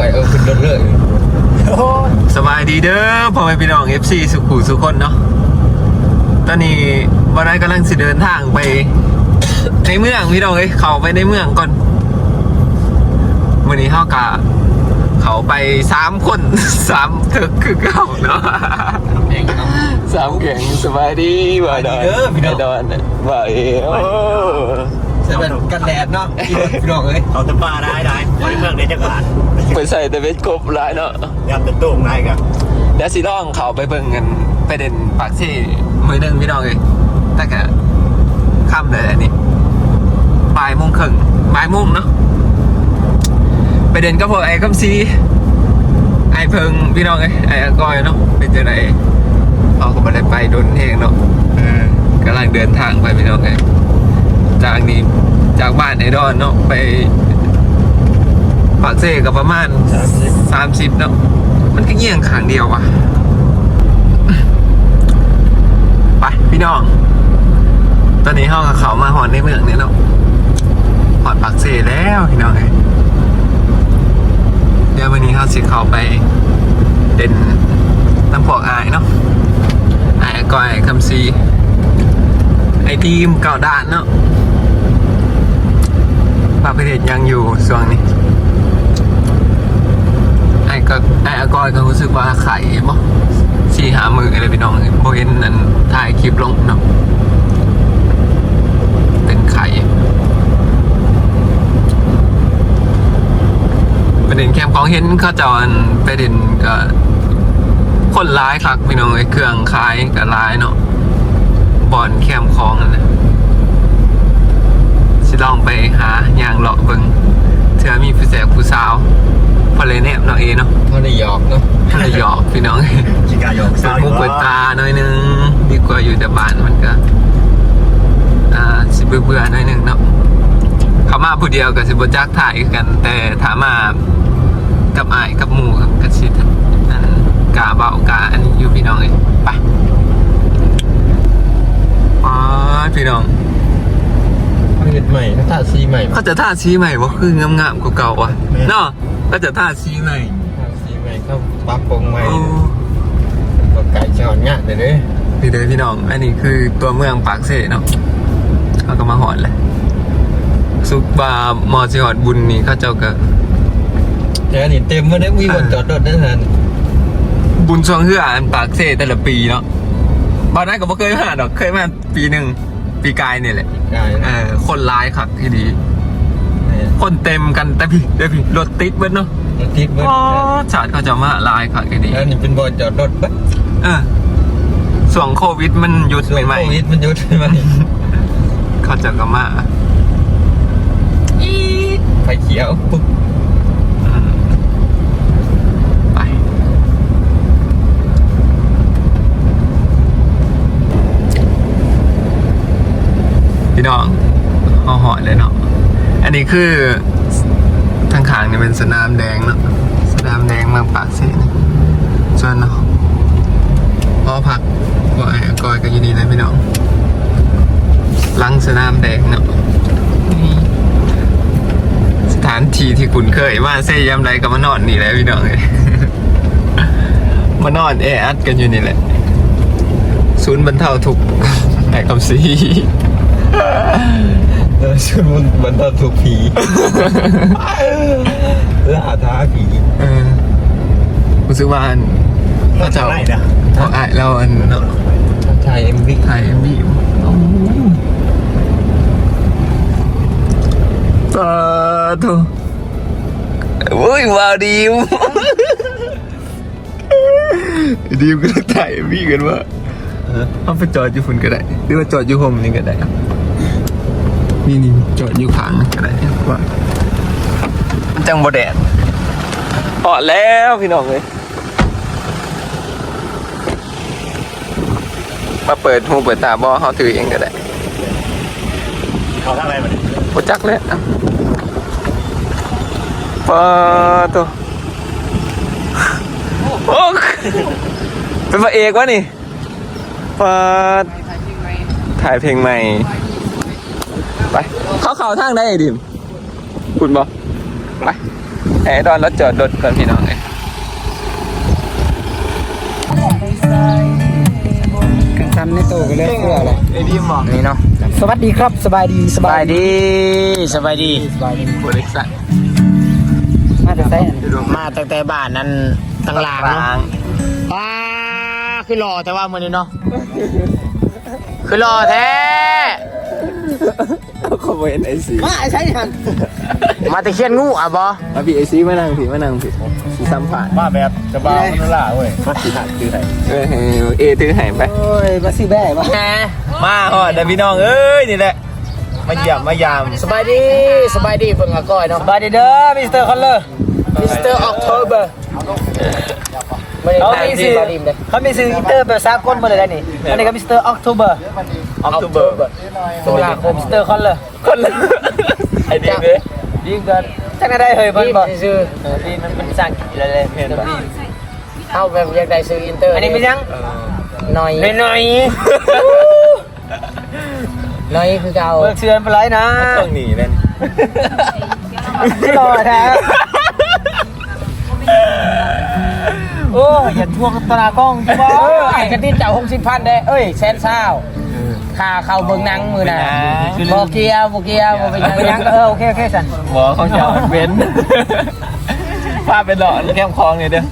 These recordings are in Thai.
วยเออขึ้นรถเลยสบายดีเด้อพ่อแม่พี่น้อง FC สุขุสุคนเนาะตอนนี้วันนั้นกำลังสิเดินทางไป ในเมืองพี่น้องเอ้ยเขาไปในเมืองก่อนวันนี้เขากะเขาไปสามคนสามเถึกคือเก่าเนาะเองเนาะสามแข่งสบายดีบ่ายดอนสบายดีเด้อพี่น้องบ่ายดอนบ่ายโอ้ใส่เป็นกันแดดเนาะพี่น้องเอ้ยเอาแต่ปลาได้ได้บริเมืองได้จังหวัด ไปใส่แต่เวทกบร้ายเนาะยามเป็นตุ้งได้ครับแล้วสิล่องเขาไปเบิ่งกันไปเด่นปากที่มือหนึ่งพี่น้องเลยแต่กะค่ำเลยอันนี้บ่ายโมงครึ่งบ่ายโมงเนาะไปเด่นก็พวกไอ้คำซีไอ้เพิงพี่น้องเลยไอ้อากอยเนาะเป็นจะไหนเขาก็ไม่ได้ไปโดนเองเนาะเออกำลังเดินทางไปพี่น้องเลยจากนี้จากบ้านไอ้ดอนเนาะไป ปากเซ่ก็ประมาณสามสิบเนาะมันก็เงี้ยงขางเดียวว่ะไปพี่น้อง ตอนนี้ห้องกับเขามาหอนในเมืองเนี่ยเนาะหอดปากเสแล้วพี่น้องเอ้ยเดี๋ยววันนี้เขาสิเขาไปเด่นน้ำพวกอายเนาะอายก้อยคำซีไอทีมเก่าด่านเนาะปาประเทศยังอยู่ช่วงนี้ ไอ้ก็ไอ้อากอยก็รู้สึกว่าไข่บ่สี่หามืออะไรพี่น้องโบเห็นนั่นถ่ายคลิปลงเนาะเป็นไข่ประเด็นแคมของเห็นเขาจอันประเด็นก็คนร้ายครับพี่น้องไอ้เครื่องขายกับร้ายเนาะบอนแคมของนั่นนะสิลองไปหายางเลาะเบิงเธอมีผู้แสบผู้สาว พอเลยแนบเนาะเอเนาะพอได้หยอกเนาะพอเลยหยอกพี่น้องชิกายอกเปิสาดวหูเปิดตาหน่อยนึงดีกว่าอยู่แต่บ้านมันก็ อ่าสิเบื่อเบื่อๆหน่อยนึงเนาะเขามาผู้เดียวกับสิบจักถ่ายกัน แต่ถามมากับอายกับหมูกับกสินั่นกาเบากาอันนี้อยู่พี่น้องเลยไปอ๋อพี่น้อง ใหม่เขาท่าซีใหม่เขาจะท่าชี้ใหม่ว่าคืองามๆกว่าเก่าๆว่ะเนาะก็จะท่าชี้ใหม่ท่าซีใหม่เขาปรับปรุงใหม่โอ้ก็ไก่จะหอนงานเลยเด้อพี่เด้อพี่น้อง อันนี้คือตัวเมืองปากเสเนาะเขาก็มาหอดเลยซุปบาร์มอสิหอดบุญนี่เขาเจ้าก็แต่อันนี้เต็มมาได้มีคนจอดรถได้ทันบุญช่วงเฮืออันปากเสแต่ละปีเนาะบอนนั้นก็บ่เคยมาดอกเคยมาปีหนึ่ง ปีกายเนี่ยแหละได้เออ คนร้ายครับที่ดี คนเต็มกันแต่พี่แต่พี่รถติดเบิดเนาะรถติดเบิ้ลอ๋อชาติเขาจะมาลายครับที่ดีอันนี้เป็นบอลจอดรถบัสเออส่วงโควิดมันหยุดส่วนใหม่โควิดมันหยุดใหม่ๆเขาจะก็มาอีดไฟเขียวปุ๊บ อืมไป พี่น้องเอหอยเลยเนาะอันนี้คือทางขางเนี่ยเป็นสนามแดงเนาะสนามแดงเมืองปากเสนส่วนเนาะพอผักก็ไอ้กอยก็อยู่นี่เลยพี่น้องลังสนามแดงเนาะสถานที่ที่คุณเคยมาเซ่ยามใดก็มานอนนี่แหละพี่น้องเลยมานอนแออัดกันอยู่นี่แหละ ศูนย์บรรเทาทุกข์แห่คำซี เออชื่อมันมันตอนถูกผีล่าท้าผีเออรู้สึกว่าอันพระเจ้าได้นะอานเราอันเนาะชายเอ็มวีถ่ายเอ็มวีตาทุอุ้ยว้าวดิวดิวก็ถ่ายเอ็มวีกันว่าเอาไปจอดอยู่ฝุ่นก็ได้ หรือว่าจอดอยู่โฮมนี่ก็ได้ นี่นี่จอดอยู่ข้างก็ได้ว่ามันจังบ่แดดพอแล้วพี่น้องเลยมาเปิดหูเปิดตาบอเขาถือเองก็ได้เขาทำอะไรมาโอจักแล้วปาตัวโอ้เป็นพระเอกวะนี่ปาถ่ายเพลงใหม่ ไป เขาเข่าทางได้ไอ้ดิมคุณบอไปให้ดอนรถจอดรถก่อนพี่น้องเลยกันซ้ำในตู้ก็เลยเพื่ออะไรไอ้ดีหมอกนี่เนาะสวัสดีครับสบายดีสสบาบายยดีดีสบายดีสบายดีบริษัทมาจะใส่อันนี้มาตั้งแต่บ้านนั้นตั้งหลางเนาะป้าคือหล่อแต่ว่ามือนี้เนาะคือหล่อแท้ เขาเห็นไอซีมาใช่หันมาตะเคียนงูอะบอมาพี่ไอซีมานั่งพี่มานั่งพี่สีสัมผัสมาแบบจะบ้ามันล่าเว้ยมาสีหักคือไงเออเอถือหายไปโอ้ยมาสิแบ่ปะแหมมาฮอดแต่พี่น้องเอ้ยนี่แหละมาเยี่ยมมายามสบายดีสบายดีเพิ่งอาก้อยเนาะสบายดีเด้อมิสเตอร์คอนเลอร์มิสเตอร์ออกโทเบอร์ไม่ได้เขาถ่ายมีที่สื่อบาริมเลยเขามีสื่ออินเตอร์แบบสากลมาเลยนะนี่อันนี้ก็มิสเตอร์ออกโทเบอร์ ออกตูเบอร์ตุลาคมมิสเตอร์คอนเลอร์คนละไอเดียเลยดีเกินจังได้เฮ้ยเพิ่นดีบอกซื้อเออดีมันเป็นภาษาอังกฤษเลยเลยเห็นปะเข้าแบบอยากได้ซื้ออินเตอร์อันนี้ไม่ยังหน่อยหน่อยหน่อยคือเก่าๆเบิกเชือนไปไรนะต้องหนีเลยไม่รอแท้โอ้ยอย่าทวงตรากล้องจ้าเออไอ้กระตินเจ้าหกสิบพันได้เอ้ยแสนเศร้า ค่าเข้าเบิ่งหนังมือน่ะโบเกียวโบเกียวโบเป็นหยัง ไปยังก็เออโอเคโอเคสันหมอเขาจะเว้นพาไปหลอดแก้มคลองเนี่ยเด้อ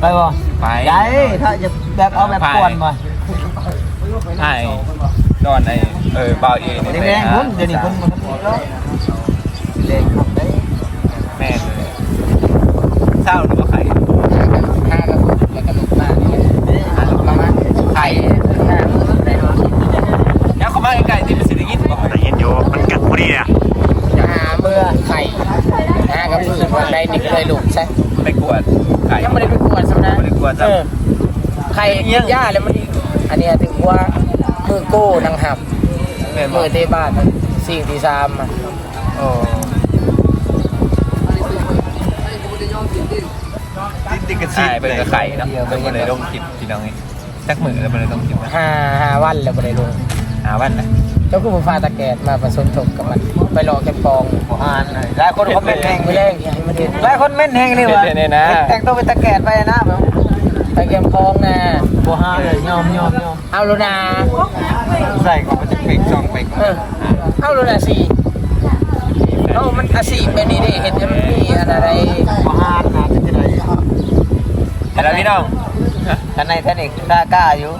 ไปบ่ไปได้ถ้าจะแบบเอาแบบป่วนมาไอ้ดอนไอเออบ่าวเอเดี๋ยวแรงคุณเดี๋ยวนี้คุณมันก็มีแล้วเล่นครับได้แม่เลยเศร้าหรือว่าไข่ ห้ากระปุกแล้วกระดูกมานี่ห้ากระปุกมาไข่ห้าได้เนาะ แล้วเขามาไกลๆที่เป็นสิริกินบอก แต่เห็นอยู่ มันกัดพอดีอะจะหาเมื่อไข่ห้ากระปุกวันใดนิกเลยลูกใช่ไปกวดไก่ยังไม่ได้ไปกวนสักนะไม่ได้กวดเออไข่ย่าแล้วมันอันนี้ถึงว่ามือโก้นางหับแม่บมือกอเตบ้านสิ่งที่สามอะโอ้ติ๊กกระชิไปกับไข่เนาะเป็นคนเลยต้องคิดพี่น้องไงสักมือแล้วมันเลยต้องคิดนะห้าห้าวันแล้วบ่ได้ลงหาวันนะ เจ้าคุณฟ้าตะแกดมาผสมถกกับมัน ไปรอแกมปองอ่านหลายคนคอมเมนต์แหงไม่ไม่แรงให้มันเห็นหลายคนเม้นแหงนี่วะเนี่ยนะ แต่งตัวเป็นตะแกรงไปนะแบบไปแกมปองนะบัวห้าเลยยอมยอมยอมเอาแล้วนะใส่ก็มันจะเพ่งช่องไปเออเอาแล้วนะสิเอามันอาชีพแบบนี้ดิเห็นมันมีอะไรบัวห้านะจะได้แต่ล้วพี่น้องท่านในท่านเอกกล้ากล้าอยู่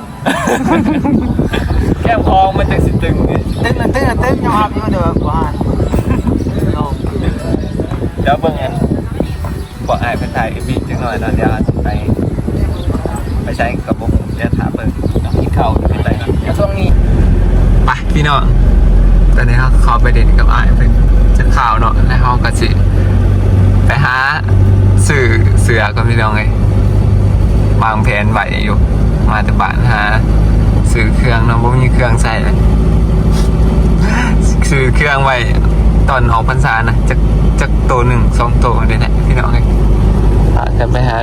แก้มคลองมันจะสิตึงตึ้งตึ้งตึ้งยอมอยู่เด้อบัวห้าลองแล้วเบิ่งอันบอกไอ้เป็นไทยบีจังหน่อยตอนเดียวไปไปใช้กับผมเดี๋ยวถามเบิ่งกินข้าวเป็นไรช่วงนี้ไปพี่น้องตอนนี้เขาเขาไปเด่นกับไอ้เป็นจะข่าวเนาะแล้วเขาก็สิไปหาสื่อเสือกับพี่น้องไงวางแผนไว้อยู่ มาแต่บ้านหา บ่มีเครื่องใส่เลยสื่อเครื่องไว้ตอนออกพรรษานะจะจะตัวหนึ่งสองตัวนี่แหละพี่น้องไงพากันไปหา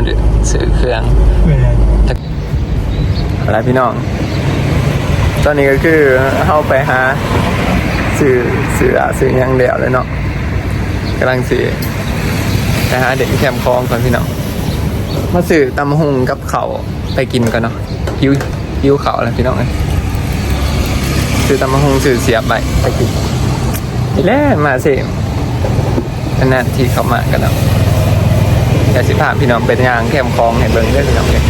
สื่อเครื่องอะไรพี่น้อง ตอนนี้ก็คือเข้าไปหาสื่อสื่อสื่อหยังเดียวเลยเนาะกำลังสื่อไปหาเด็กแคมป์คลองก่อนพี่น้องมาสื่อตำหุงกับเขาวไปกินกันเนาะหิวหิวเขาวแล้วพี่น้องเอ้ย สื่อตำหุงสื่อเสียบไปไปกินนี่แหละมาสิขนาดที่เขามากันเนาะแต่สิพาพี่น้องเป็นยางแคมป์คลองให้เบิ่งเด้อพี่น้องเลย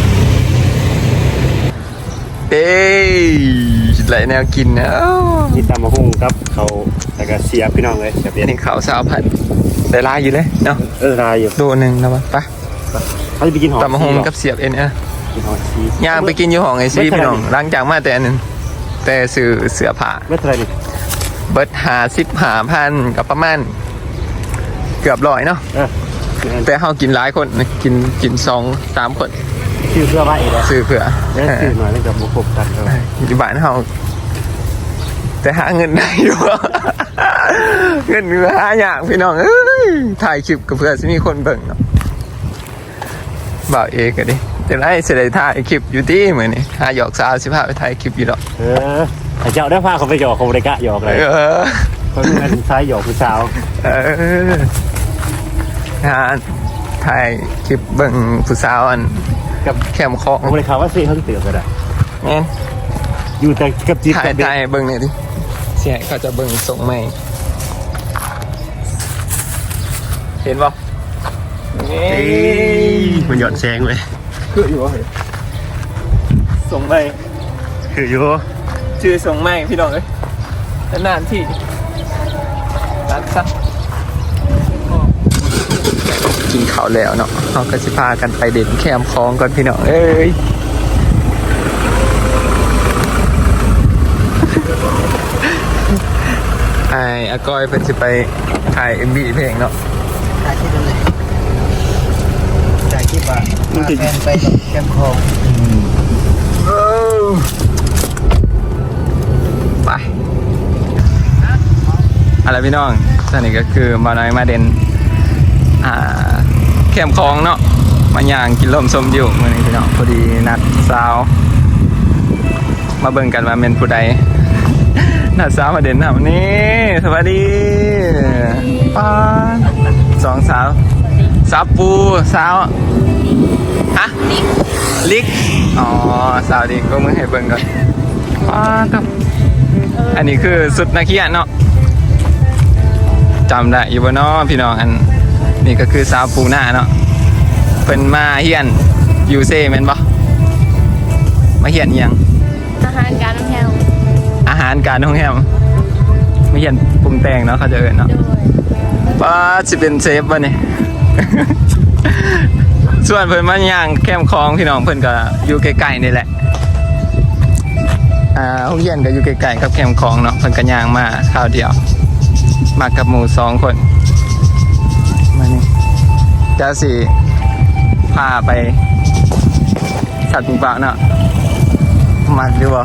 เอ้ยหลายแนวกินนะอ้าวมีตำมะฮุ่งครับเขาแล้วก็เสียบพี่น้องเลยเสียบเย็นนี่เขาวสาวพันธุ์ได้ลายอยู่เลยเนาะเออรายอยู่ดูหนึ่งนะวะไปเขาจะไปกินหอมตำมะฮงกับเสียบเอ็นเอกินหอมชีย่างไปกินอยู่ห้องไอซีพี่น้องหลังจากมาแต่อันนึง แต่ซื้อเสือผ้าไม่เท่าไหรนี่เบิร์ดหาสิบหาพันกับประมาณ เกือบร้อยเนาะเออแต่เขากินหลายคนนะกินกินสองสามคนชื่อเพื่อว่าอีกแล้วซื้อเผื่อแล้วชื่อหน่อยแล้วจะบุกบกันเอออยู่บ้านเขาแต่หาเงินได้อยู่ เงินหาอย่างพี่น้องเอ้ยถ่ายคลิปกับเพื่อนสิมีคนเบิ่งเนาะบ่าวเอกก็ดิ จะได้เสได็จถ่ายคลิปอยู่ที่เหมือนนี่หาหยอกสาวสิพาไปถ่ายคลิปอยู่ดอกเออไอ้เจ้าได้พาเขาไปหยอกเขาบริกะหยอกเลยเออเขาเป็นซ้ายหยอกผู้สาวเออหาถ่ายคลิปเบิ่งผู้สาวอันกับแคมคองผมเลยข่าวว่าเซ่เขาจะเตือนก็ได้แม่นอยู่แต่กับจิ๊บถ่ายกับเด็กถ่ายเบิ่งหน่อยดิเสียเขาจะเบิ่งส่งใหม่เห็นป่ะเอ้ยมันหย่อนแสงเลย คืออยู่เหรอส่งใหม่คืออยู่ชื่อส่งใหม่พี่น้องเอ้ยนานๆที่รักซักกินข้าวแล้วเนาะเราก็สิพากันไปเด่นแคมคลองก่อนพี่น้องเอ้ยไอ้อากอยเพิ่นสิไปถ่ายเอ็มบีเพลงเนาะถ่ายคลิปเลยถ่ายคลิปอะพาแฟนไปกับแคมป์คลองไปอะไรพี่น้องตอนนี้ก็คือมาน้อยมาเด่นอ่าแคมคลองเนาะมาย่างกินลมสมอยู่มื่อนี้พี่น้องพอดีนัดสาว มาเบิ่งกันว่าเป็นผู้ใด นัดสาวมาเด่นนะวันนี้สวัสดีป้าสองสาวสาวปูสาว ฮะลิกอ๋อสาวลิกก็มือให้เบิ่งก่อนป้าครับอันนี้คือสุดนักเขียนเนาะจำได้อยู่บนน้อพี่น้องอันนี่ก็คือสาวปูหน้าเนาะเป็นมาเฮียนยูเซแมนบ่มาเฮียนอิหยังอาหารการน้ำแข็งอาหารการโรงแรมมาเฮียนปรุงแต่งเนาะเขาจะเอินเนาะด้วยป้าสิเป็นเซฟบ่เนี่ย ส่วนเพิ่นมาย่างแคมคลองพี่น้องเพิ่นก็อยู่ใกล้ๆนี่แหละอ่าห้องเย็นก็อยู่ใกล้ๆกับแคมคลองเนาะเพิ่นก็ย่างมาคราวเดียว มากับหมู่สองคนมานี่จ้าสิพาไปสัตว์ปีเปล่าเนาะมักดูบ่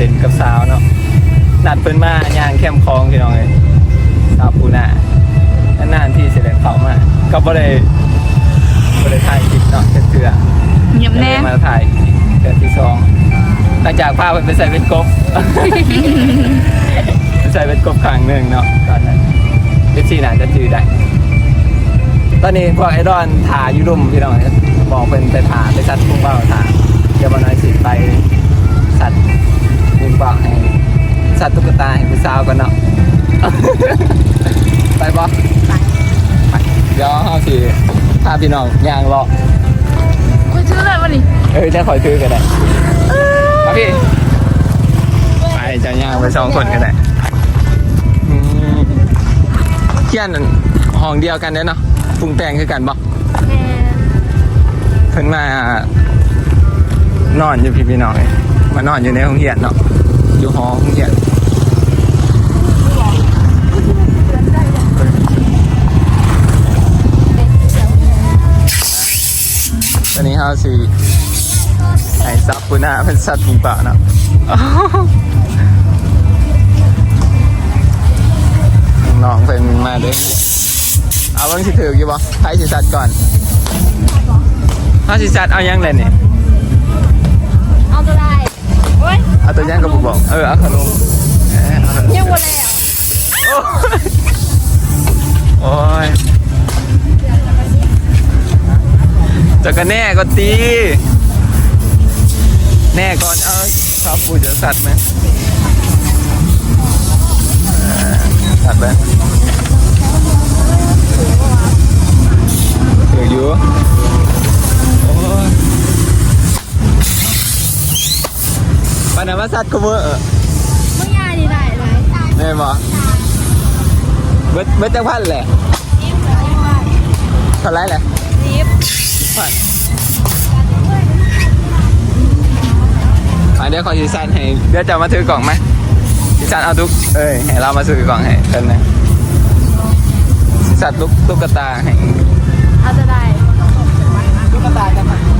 เด่นกับสาวเนาะนัดเพิ่นมาย่างแคมป์คลองพี่น้องเลยสาวปูนานานๆที่เสด็จเขามาก็บ่ได้บ่ได้ถ่ายคลิปเนาะเถื่อเงียบๆแน่ได้มาถ่ายเดือนที่สองหลังจากพาเพิ่นไปใส่เป็นกบไปใส่เป็นกบครั้งหนึ่งเนาะตอนนั้นเอฟซีน่าจะจือได้ตอนนี้พวกไอดอนถ่าอยู่รุมพี่น้องบอกเป็นไปถ่าไปสัตว์พุ่งเป้าถ่าเดี๋ยววันน้อยสิไปสัตว์ พุ่งเป้าให้สัตว์ตุ๊กตาให้ผู้สาวกันเนาะ ไปปะไปเดี๋ยวเขาสิพาพี่น้องย่างเลาะคุณชื่ออะไรวะนี่เอ้ยได้คอยซื้อกันได้มาพี่ ไปจะย่างไปสองคนกันได้อืมเที่ยนห้องเดียวกันเด้อเนาะปรุงแต่งคือกันบ่แม่เพิ่นมานอนอยู่พี่พี่น้องเอ้ยมานอนอยู่ในห้องเรียนเนาะ อยู่หอห้องเรียนตอนนี้เฮาสิไอ้ซับปูนาเป็นสัตว์ปุงป่าเนาะน้องๆเป็นมาเด้อเอาเบิ่งสิถืออยู่บ่ไผสิสัตว์ก่อนถ้าสิจัดเอายังเลยนี่เอาตัวได้ โอ้ยเอาตัวยังก็บอกเออเอาขนมเอออาขนมยังหมดแล้วโอ้ยจะกันแน่ก็ตี แน่ก่อนเออชอบปูจะสัตว์ไหมเออสัตว์ไหมถืออยู่โอ้ย ปานนั้นว่าสัตว์ก็เวอร์มึงยายดีได้ไหมแม่นบ่เบิดเบิดจังพันแหละเท่าไรแหละรีบพันอะเดี๋ยวขอสีสันให้เดี๋ยวจะมาถือกล่องไหมสีสันเอาทุกเอ้ยให้เรามาซื้อกล่องให้กันนะสีสันตุ๊กตุ๊กตาให้เอาตัวได้ตุ๊กตากันไหมประมา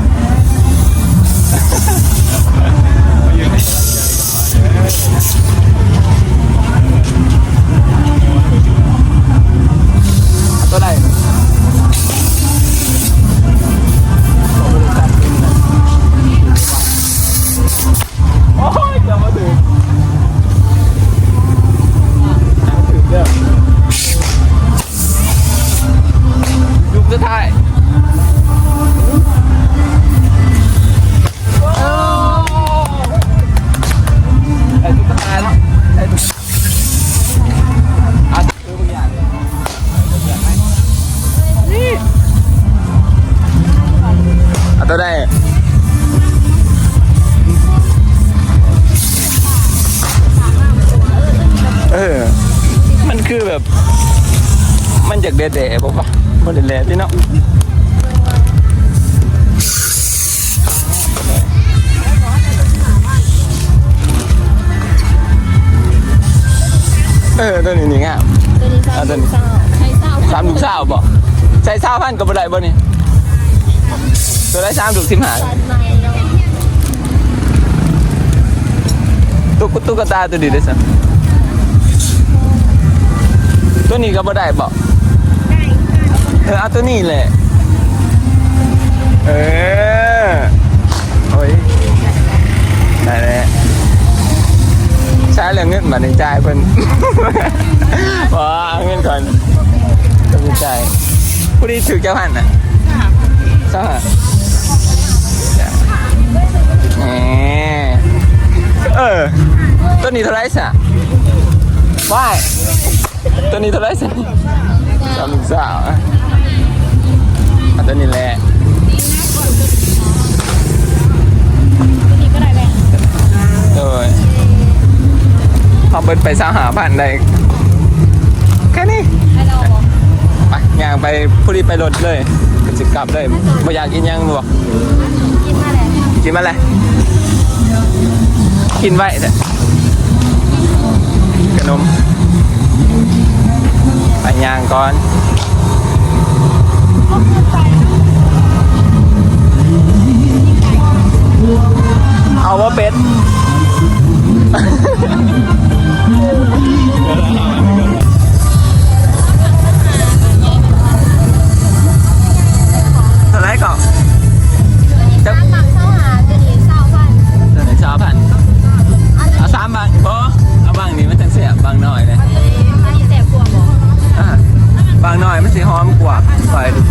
ตัเออ มันคือแบบ มันจากแดดๆบอกว่มันแดดๆลพี่เนาะเออตัวนี้นี่ไงตัวนี้สามลูกสาวใช้สาวพันกับบ่ได้บ่เนี่ย ตัวได้สามถูกสิบห้าสันใหม่เนาะตุ๊กตุ๊กตาตัวนี้ได้สัตัวนี้ก็บ่ได้บ่เออเอาตัวนี้แหละ เออโอ้ยได้แล้วใช้เรื่องเงินมาในใจายเพิ่นว้าเอาเงินก่อนต้องมีใจายผู้ที่ถือเจ้าพันน่ะใช่ไหม แหมเออตัวนี้เท่าไหรสะว้ายตัวนี้เท่าไหรสะสามหนึ่งสาวอะอันตัวนี้แหละตัวนี้ก็ได้แบ่งโดยพอเบิดไปสาวหาผ่านได้แค่นี้ให้เราบอกไปย่างไปผู้ดีไปรถเลยก็สิกลับเลยบ่อยากกินหยังบ่กินมาแล้ว กินมาเลยกินไว้เด้อขนมไปย่างก่อนเอาว่าเป็ด น่อยมันสีหอมกว่าไปดูเสื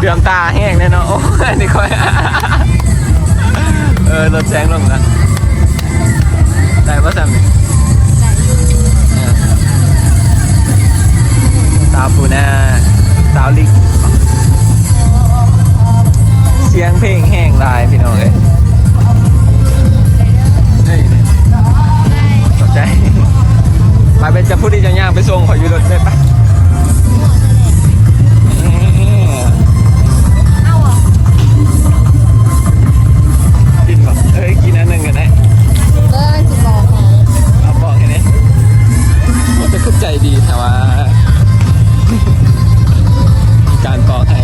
เดือมตาแห้งแน่เนาะโอ้ยนี่ค่อยเออลดแสงลงนะได้ป่ะซัมนี่เออสาวปูนาสาวลิกเสียงเพลงแห้งลายพี่น้องเอ้ยสนใจไปเป็นจะพูดดีจะย่างไปส่งขออยู่รถได้ปะ ใจดีแต่ว่ามีการต่อแทน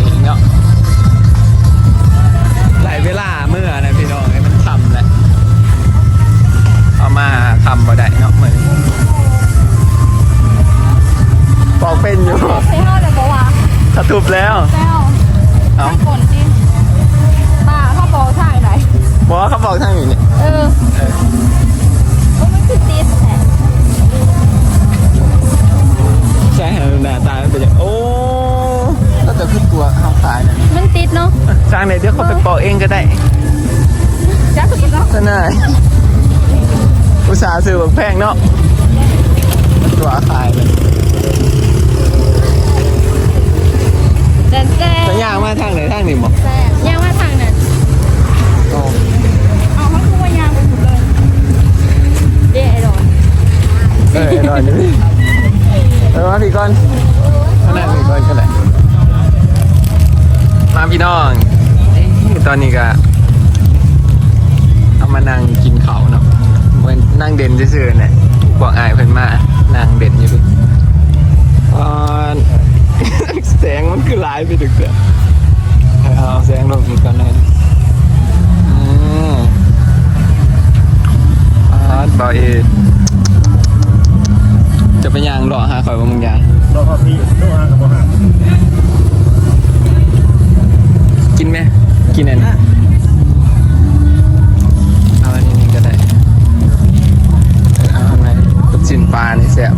เออมาพี่ก่อนมานั่งพี่ก่อนก็ได้มาพี่น้องเอ้ยตอนนี้ก็เอามานั่งกินเขาวเนาะเหมือนนั่งเด่นซื่อๆเนี่ยบอกอายเพิ่นมานั่งเด่นอยู่พี่อ่อนแสงมันคือหลายไปถึงเสือเอาแสงลงอีกก่อนหน่อยอืมอ่าบอเอ จะไปยางรอหาคอยว่ามึงยางดอกพี่ดอกหากับบ่หากินไหมกินแน่นี้เอาอันนี้ก็ได้เอาอะไรนลูกชิ้นปลานี่แซ่บ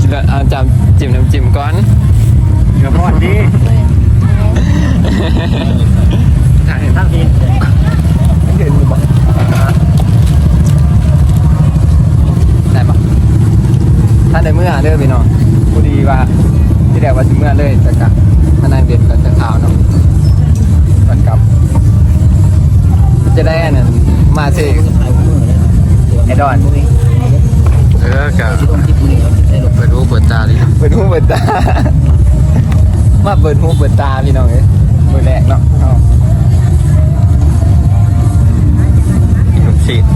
กินแล้วเอาจับจิ้มน้ำจิ้มก้อนเดี๋ยพอดีถ่ายทั้กิน ถ้าในเมื่อเด้อพี่น้องพูดีว่าที่แรกว่าถึงเมื่อเลยแต่กะมานั่งเด็ดกันจะข่าวเนาะมันกลับ จะได้อันนั้นมาสิไอ้ดอนเออกะเปิดหูเปิดตาดิเปิดหูเปิดตา มาเปิดหูเปิดตาพี่น้องเอ้ยเปิดแรกเนาะเอาลูกศิษย์เนี่ย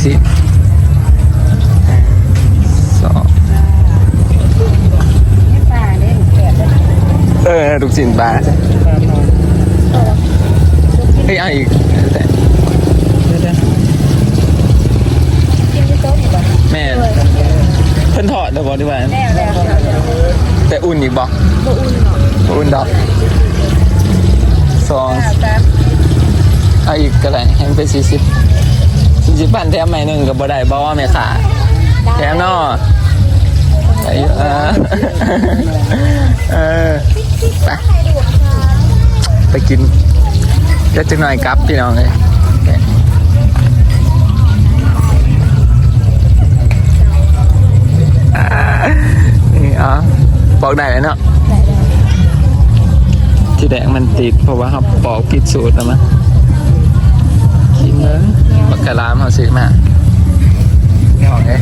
เอาลูกศิษย์สองป่าเนี่ยแก่เลยเออลูกศิษย์ปลาเฮ้ยเอาอีกแต่กินที่โต๊ะอยู่บ้านแม่เพิ่นถอดเดี๋ยวบอกดีกว่าแล้วแล้วแล้วแต่อุ่นอีกบอกบ่อุ่นหรอกบ่อุ่นดอกสองข้าวครับเอาอีกก็ได้ให้มันเป็นสี่สิบ สี่สิบปันแถมใหม่หนึ่งก็บ่ได้บ่ว่าแม่ขาแถมเนาะไปเออเออไปไปกินเดี๋ยวจะหน่อยกลับพี่น้องเลยอ่านี่เอ๋อบอกได้เลยเนาะที่แดงมันติดเพราะว่าเขาปอกผิดสูตรแล้วมั้ง กินเลยบักกะลามเขาซื้อมาไม่ออกเลย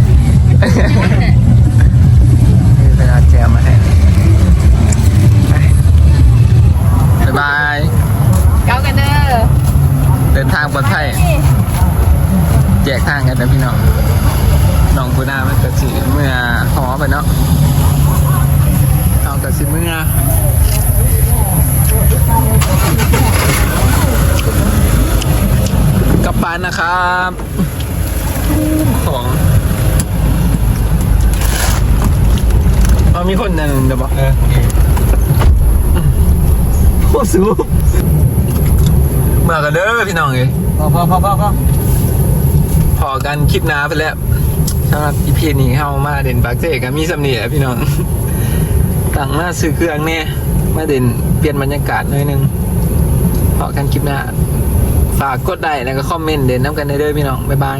นี่เป็นอาแจมมาให้ไปบ๊ายบายเก้ากันเด้อเดินทางปลอดภัยแจกทางกันนะพี่น้องน้องกูนามันกระสีเมื่อหอไปเนาะเอากระสีเมื่อ กลับบ้านนะครับของเอามีคนนั่นเดี๋ยวบอกโคตรสูบมากันเด้อพี่น้องเอ้ยพอพอพอพอพอพอกันคลิปหน้าไปแล้วสำหรับอีพีนี้เข้ามาเด่นปากเจกันมีสำเนียงพี่น้องต่างมาซื้อเครื่องเนี่ยมาเด่นเปลี่ยนบรรยากาศหน่อยหนึงพอกันคลิปหน้า ฝากกดไลค์แล้วก็คอมเมนต์เด่นน้ำกันได้เด้อพี่น้องบ๊ายบาย